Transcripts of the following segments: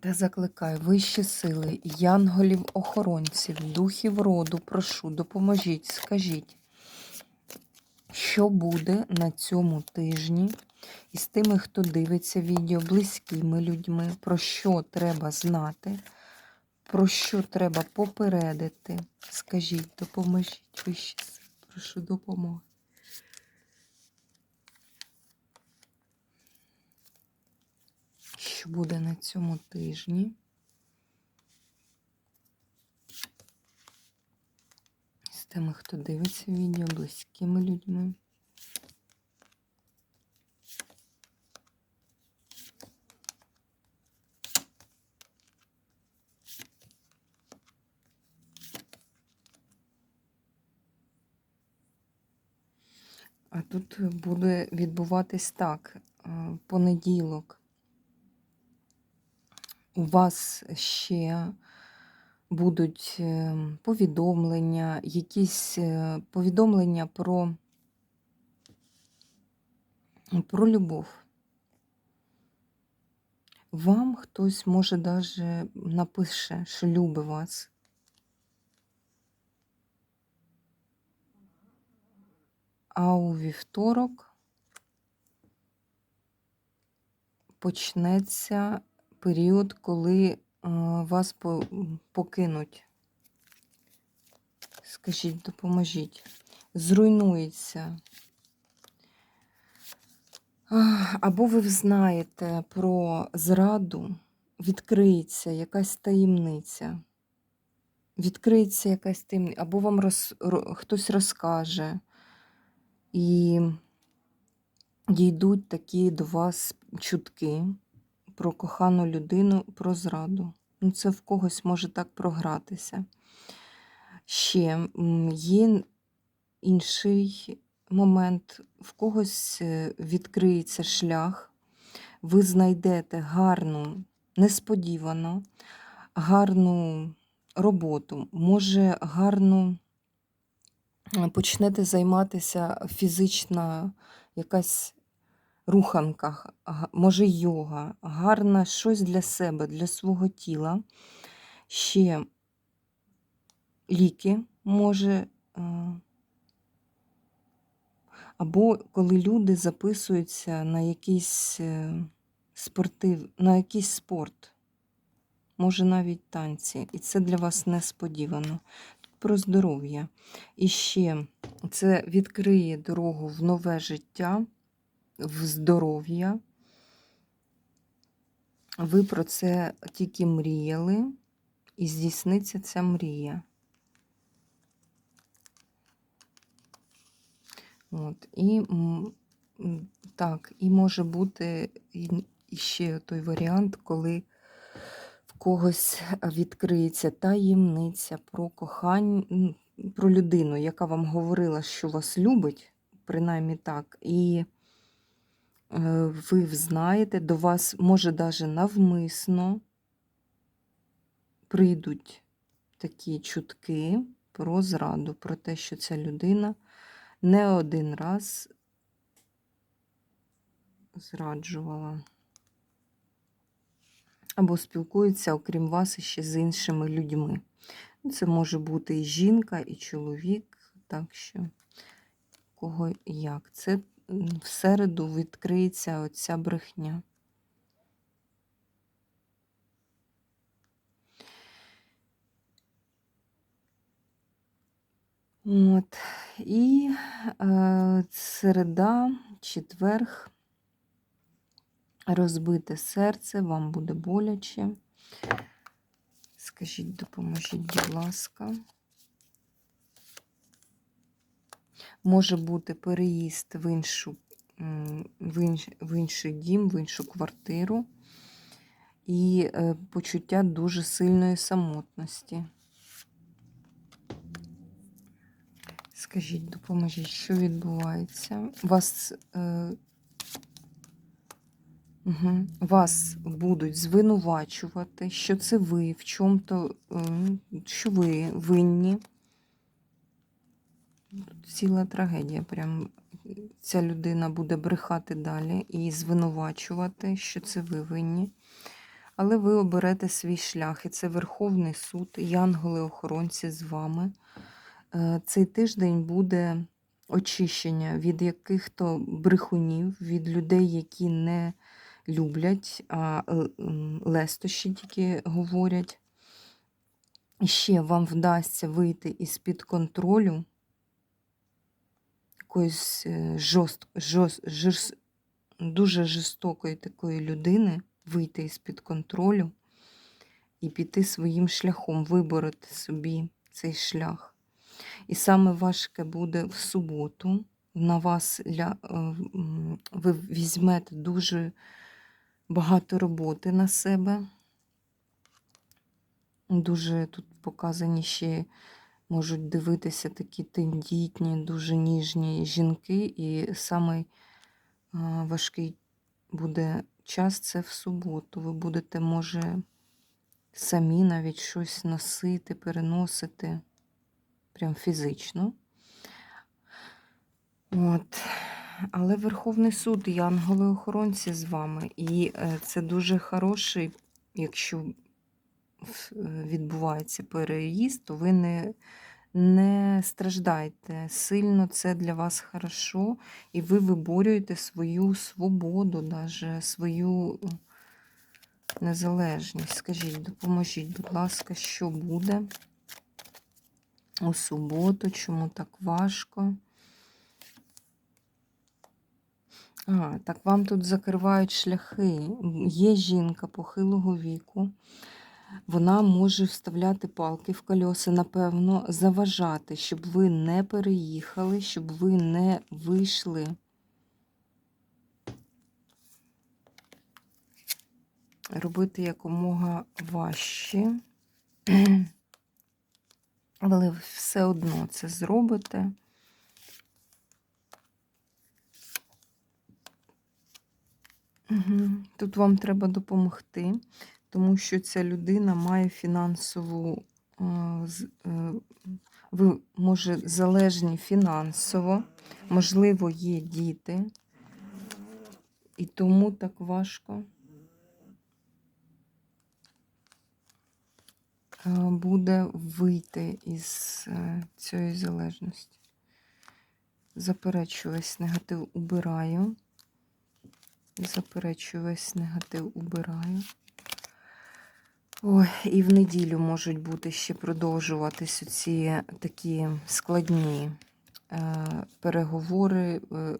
Та закликаю вищі сили, янголів-охоронців, духів роду, прошу, допоможіть, скажіть, що буде на цьому тижні із тими, хто дивиться відео, близькими людьми, про що треба знати, про що треба попередити. Скажіть, допоможіть, вищі сили, прошу допомоги. Що буде на цьому тижні. З тими, хто дивиться відео, близькими людьми. А тут буде відбуватись так, е, понеділок у вас ще будуть е, повідомлення, якісь е, повідомлення про, про любов. Вам хтось може даже напише, що любить вас. А у вівторок почнеться період, коли е, вас покинуть. Скажіть, допоможіть. Зруйнується. Або ви знаєте про зраду, відкриється якась таємниця. Відкриється якась таємниця, або вам роз, хтось розкаже. І дійдуть такі до вас чутки про кохану людину, про зраду. Ну, Це в когось може так програтися. Ще є інший момент, в когось е, відкриється шлях, ви знайдете гарну, несподівано, гарну роботу, може гарну е, почнете займатися фізична якась руханках, може йога, гарне щось для себе, для свого тіла. Ще ліки може. Е, або коли люди записуються на якийсь е, спортив, на якийсь спорт, може навіть танці, і це для вас несподівано. Тут про здоров'я. І ще це відкриє дорогу в нове життя в здоров'я. Ви про це тільки мріяли, і здійсниться ця мрія. От, І так, і може бути ще той варіант, коли в когось відкриється таємниця про кохання, про людину, яка вам говорила, що вас любить, принаймні так. і ви знаєте, до вас, може, даже навмисно прийдуть такі чутки про зраду, про те, що ця людина не один раз зраджувала. Або спілкується, окрім вас, ще з іншими людьми. Це може бути і жінка, і чоловік, так що кого як. Це в середу відкриється оця брехня. От. І е, середа, четверг, розбите серце, вам буде боляче. Скажіть, допоможіть, будь ласка. Може бути переїзд в іншу в, інш, в інший дім, в іншу квартиру. І е, почуття дуже сильної самотності. Скажіть, допоможіть, що відбувається? Вас, е, угу, вас будуть звинувачувати, що це ви в чому-то, е, що ви винні. Ціла трагедія. Прям ця людина буде брехати далі і звинувачувати, що це ви винні. Але ви оберете свій шлях, і це Верховний суд, янголи-охоронці з вами. Е, Цей тиждень буде очищення від яких-то брехунів, від людей, які не люблять, а е, лестощі тільки говорять. Ще вам вдасться вийти із-під контролю якоїсь е, жорст, жорст, жорст, дуже жорстокої такої людини, вийти із-під контролю і піти своїм шляхом, вибороти собі цей шлях. І саме важке буде в суботу. На вас е, ви візьмете дуже багато роботи на себе. Дуже тут показані ще можуть дивитися такі тендітні, дуже ніжні жінки, і самий важкий буде час це в суботу. Ви будете, може, самі навіть щось носити, переносити прям фізично. От. Але Верховний суд і янголи-охоронці з вами. І е, це дуже хороший, якщо відбувається переїзд, то ви не, не страждайте сильно, це для вас хорошо, і ви виборюєте свою свободу, даже свою незалежність. Скажіть, допоможіть, будь ласка, що буде у суботу, чому так важко? А, так вам тут закривають шляхи. Є жінка похилого віку. Вона може вставляти палки в кольоса, напевно, заважати, щоб ви не переїхали, щоб ви не вийшли. Робити якомога важче. Але все одно це зробите. Тут вам треба допомогти, тому що ця людина має фінансову, е, е, ви, може, залежні фінансово, можливо, є діти, і тому так важко е, буде вийти із цієї залежності. Заперечую весь негатив, убираю. Заперечую весь негатив, убираю. Ой, і в неділю можуть бути ще продовжуватись ці такі складні е, переговори. Е,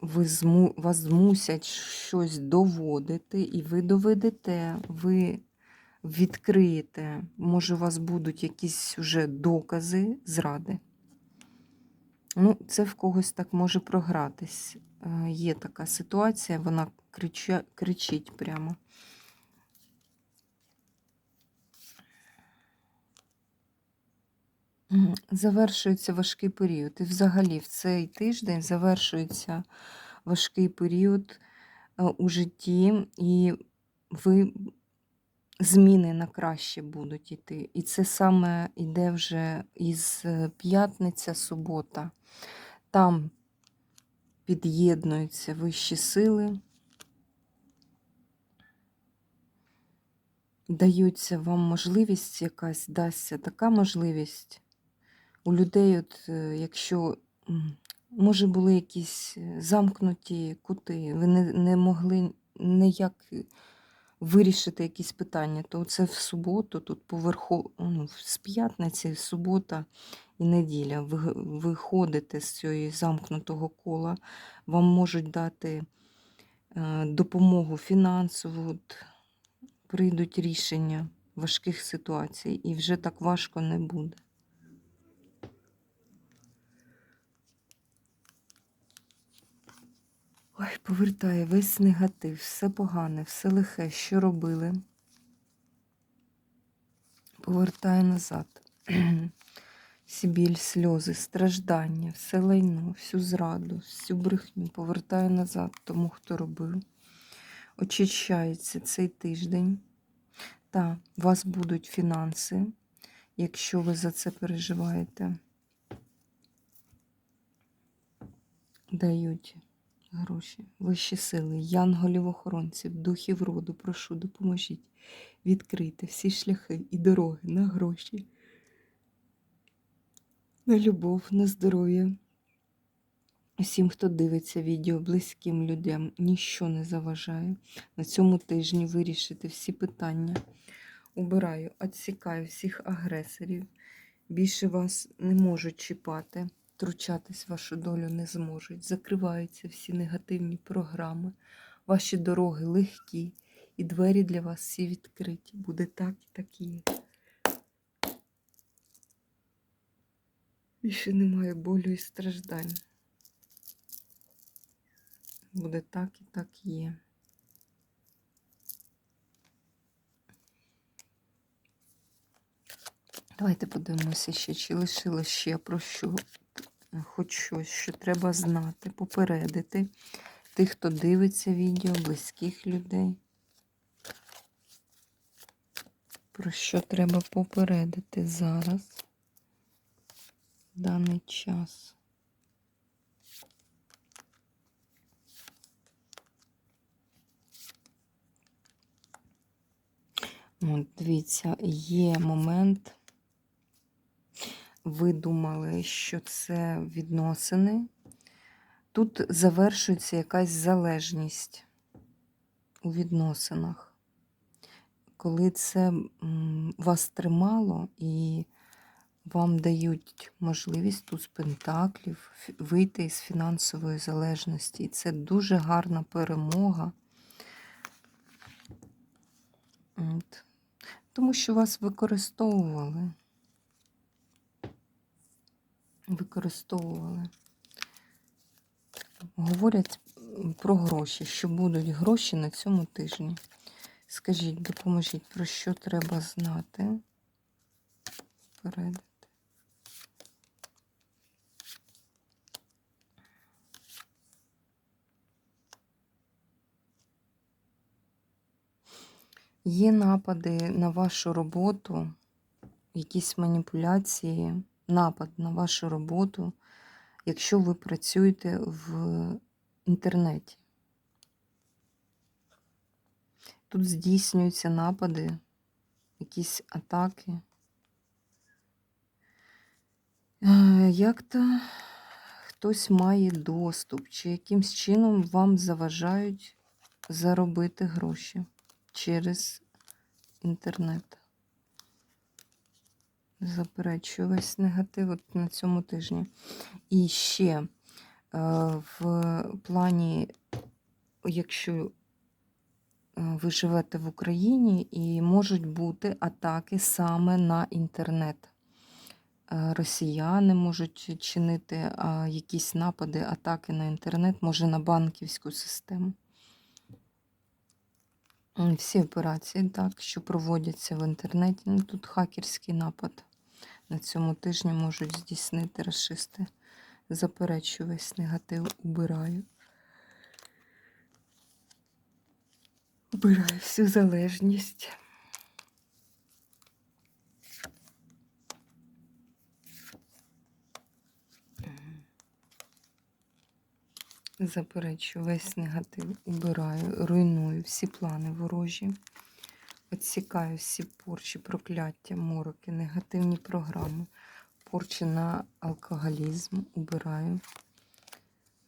ви зму, вас змусять щось доводити, і ви доведете, ви відкриєте. Може, у вас будуть якісь вже докази зради. Ну, це в когось так може програтись. Е, Є така ситуація, вона крича, кричить прямо. Завершується важкий період. І взагалі в цей тиждень завершується важкий період е, у житті, і ви зміни на краще будуть йти. І це саме йде вже із е, п'ятниця, субота. Там під'єднуються вищі сили, даються вам можливість якась, дасться така можливість. У людей, от, е, якщо, може, були якісь е, замкнуті кути, ви не, не могли ніяк вирішити якісь питання, то це в суботу, тут поверху, ну, з п'ятниці, субота і неділя. Ви виходите з цього замкнутого кола, вам можуть дати е, допомогу фінансову, от, прийдуть рішення важких ситуацій, і вже так важко не буде. Ой, повертає весь негатив, все погане, все лихе, що робили. Повертає назад. Всі біль, сльози, страждання, все лайно, всю зраду, всю брехню повертає назад тому, хто робив. Очищається цей тиждень. Та, у вас будуть фінанси, якщо ви за це переживаєте. Дають гроші, вищі сили, янголів-охоронців, духів роду, прошу, допоможіть. Відкрити всі шляхи і дороги на гроші, на любов, на здоров'я. Усім, хто дивиться відео, близьким людям, ніщо не заважає. На цьому тижні вирішити всі питання. Убираю, відсікаю всіх агресорів. Більше вас не можуть чіпати, втручатись вашу долю не зможуть. Закриваються всі негативні програми, ваші дороги легкі, і двері для вас всі відкриті. Буде так і так є. Більше немає болю і страждань. Буде так і так є. Давайте подивимося ще, чи лишилось ще про що, хоч щось, що треба знати, попередити тих, хто дивиться відео, близьких людей. Про що треба попередити зараз, в даний час. От, дивіться, є момент. Ви думали, що це відносини. Тут завершується якась залежність у відносинах. Коли це вас тримало і вам дають можливість тут з пентаклів вийти із фінансової залежності. І це дуже гарна перемога. От. Тому що вас використовували. Використовували. Говорять про гроші, що будуть гроші на цьому тижні. Скажіть, допоможіть, про що треба знати? Попередити. Є напади на вашу роботу, якісь маніпуляції, напад на вашу роботу, якщо ви працюєте в інтернеті. Тут здійснюються напади, якісь атаки. Е, Як-то хтось має доступ, чи якимсь чином вам заважають заробити гроші через інтернет. Заперечую весь негатив от на цьому тижні. І ще е, в плані, якщо е, ви живете в Україні, і можуть бути атаки саме на інтернет. Е, Росіяни можуть чинити якісь напади, атаки на інтернет, може на банківську систему. Всі операції, так, що проводяться в інтернеті, ну тут хакерський напад на цьому тижні можуть здійснити расисти. Заперечую весь негатив, убираю. Убираю всю залежність. Заперечую весь негатив, убираю, руйную всі плани ворожі. Відсікаю всі порчі, прокляття, мороки, негативні програми, порчі на алкоголізм, убираю.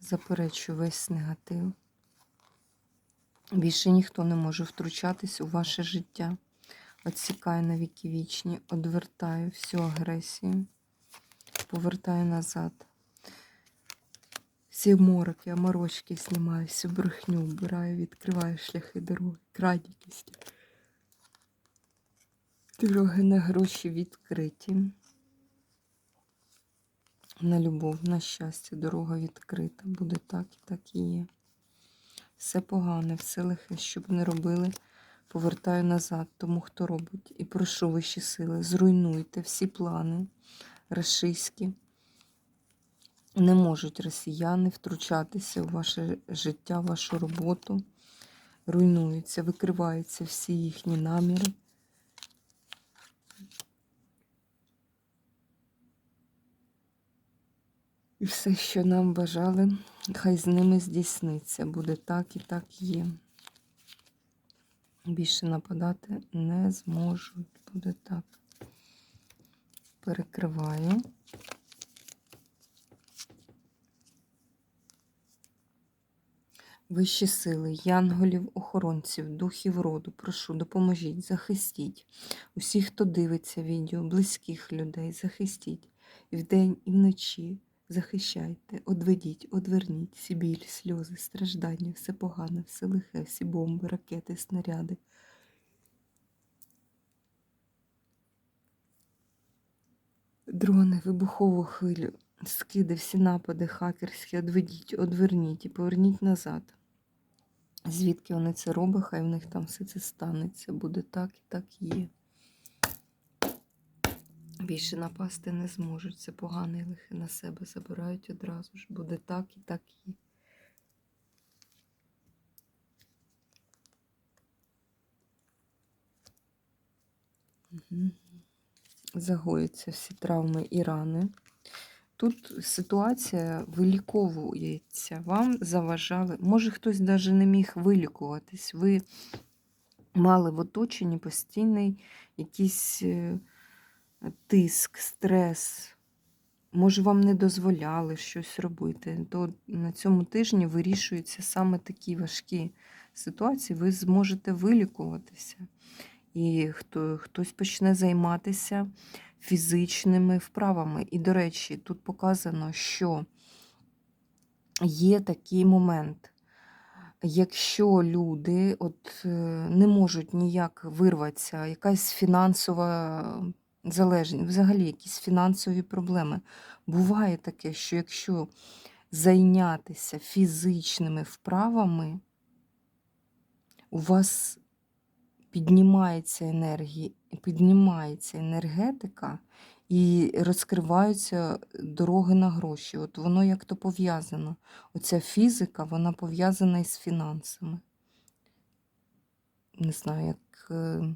Заперечую весь негатив. Більше ніхто не може втручатись у ваше життя. Відсікаю на віки вічні, одвертаю всю агресію, повертаю назад. Всі мороки, оморочки знімаю, всю брехню вбираю, відкриваю шляхи дороги, крадікості. Дороги на гроші відкриті. На любов, на щастя, дорога відкрита. Буде так і так і є. Все погане, все лихе, щоб не робили, повертаю назад тому, хто робить. І прошу вищі сили, зруйнуйте всі плани рашистські. Не можуть росіяни втручатися у ваше життя, в вашу роботу. Руйнуються, викриваються всі їхні наміри. І все, що нам бажали, хай з ними здійсниться. Буде так і так є. Більше нападати не зможуть. Буде так. Перекриваю. Вищі сили, янголів, охоронців, духів роду, прошу, допоможіть, захистіть. Усіх, хто дивиться відео, близьких людей, захистіть. І вдень, і вночі захищайте, одведіть, одверніть всі біль, сльози, страждання, все погане, все лихе, всі бомби, ракети, снаряди. Дрони, вибухову хвилю, скиди, всі напади, хакерські, одведіть, одверніть і поверніть назад. Звідки вони це роблять, хай в них там все це станеться. Буде так і так є. Більше напасти не зможуть. Це погане і лихе на себе забирають одразу ж. Буде так і так є. Угу. Загоються всі травми і рани. Тут ситуація виліковується. Вам заважали. Може, хтось навіть не міг вилікуватись. Ви мали в оточенні постійний якийсь е, тиск, стрес. Може, вам не дозволяли щось робити. То на цьому тижні вирішуються саме такі важкі ситуації. Ви зможете вилікуватися. І хто, хтось почне займатися фізичними вправами. І, до речі, тут показано, що є такий момент, якщо люди от е, не можуть ніяк вирватися, якась фінансова залежність, взагалі якісь фінансові проблеми. Буває таке, що якщо зайнятися фізичними вправами, у вас піднімається енергія, піднімається енергетика і розкриваються дороги на гроші. От воно як то пов'язано. Оця фізика, вона пов'язана із фінансами. Не знаю, як е,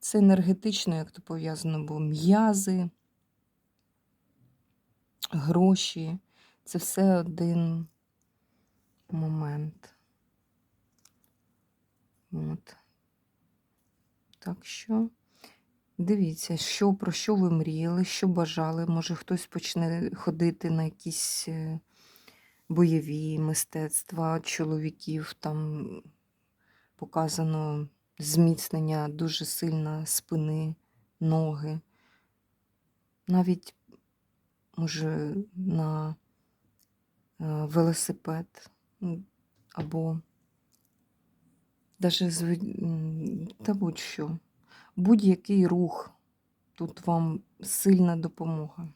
це енергетично, як то пов'язано, бо м'язи, гроші це все один момент. От. Так що дивіться, що, про що ви мріяли, що бажали. Може, хтось почне ходити на якісь е, бойові мистецтва чоловіків, там показано зміцнення дуже сильно спини, ноги. Навіть, може, на е, велосипед або Даже зв... та будь-що. Будь-який рух. Тут вам сильна допомога.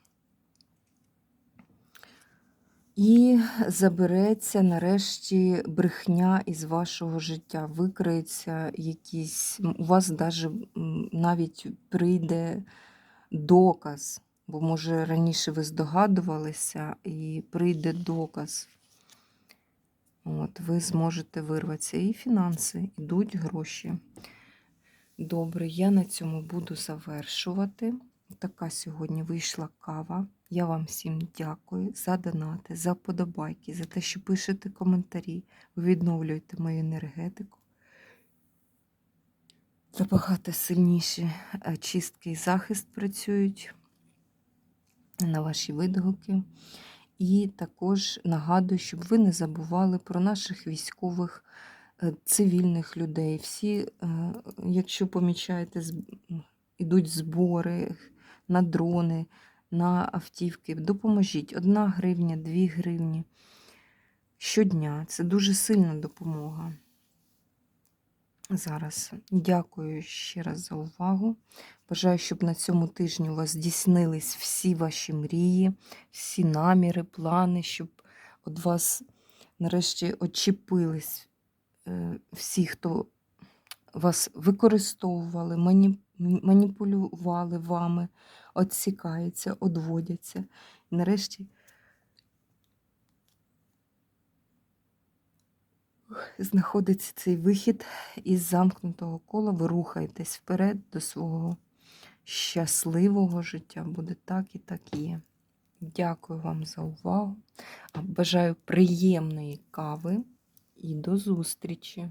І забереться нарешті брехня із вашого життя. Викриється якісь, у вас даже навіть прийде доказ, бо, може, раніше ви здогадувалися, і прийде доказ. От, Ви зможете вирватися. І фінанси, йдуть гроші. Добре, я на цьому буду завершувати. Така сьогодні вийшла кава. Я вам всім дякую за донати, за подобайки, за те, що пишете коментарі, ви відновлюєте мою енергетику. Набагато сильніші е, чистки і захист працюють на ваші відгуки. І також нагадую, щоб ви не забували про наших військових, е, цивільних людей. Всі, е, якщо помічаєте, йдуть збори на дрони, на автівки, допоможіть. Одна гривня, дві гривні щодня. Це дуже сильна допомога. Зараз дякую ще раз за увагу. Бажаю, щоб на цьому тижні у вас здійснились всі ваші мрії, всі наміри, плани, щоб від вас нарешті очепились е, всі, хто вас використовували, маніпулювали вами, відсікаються, одводяться. І нарешті знаходиться цей вихід із замкнутого кола, ви рухаєтесь вперед до свого щасливого життя. Буде так і так є. Дякую вам за увагу. Бажаю приємної кави і до зустрічі!